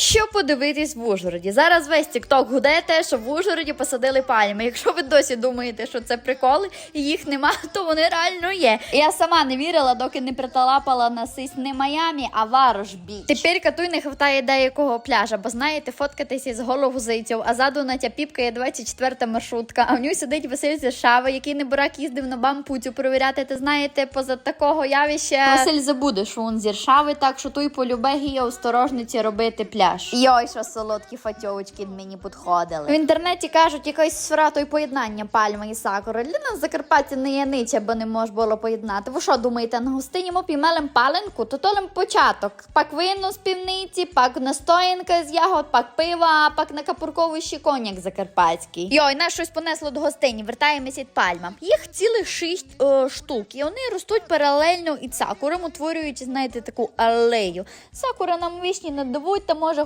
Що подивитись в Ужгороді? Зараз весь тікток гуде те, що в Ужгороді посадили пальми. Якщо ви досі думаєте, що це приколи і їх нема, то вони реально є. Я сама не вірила, доки не приталапала на сись не Майамі, а Варош Біч. Тепер катуй не хватає деякого пляжа, бо знаєте, фоткатися з голову зайців, а заду на тя піпка є 24 маршрутка. А в ній сидить Василь Зершава, який не бурак їздив на бампуцю перевіряти. Ти знаєте, поза такого явища Василь забуде, що він зіршави, так що той полюбе гія осторожниці робити пляж. Йой, що солодкі фатьовочки мені підходили. В інтернеті кажуть, якось сфера поєднання пальми і сакури. Для нас Закарпаття не є ниця, бо не мож було поєднати. Ви що думаєте, на гостині ми піймелем паленку? То толем початок. Пак вино з півниці, пак настоянка з ягод, пак пива, пак на капурковий коньяк закарпатський. Йой, нас щось понесло до гостині. Вертаємося від пальма. Їх цілих шість е, штук, і вони ростуть паралельно і сакурам, утворюючи, знаєте, таку алею. Сакура нам вишні не дивують, та може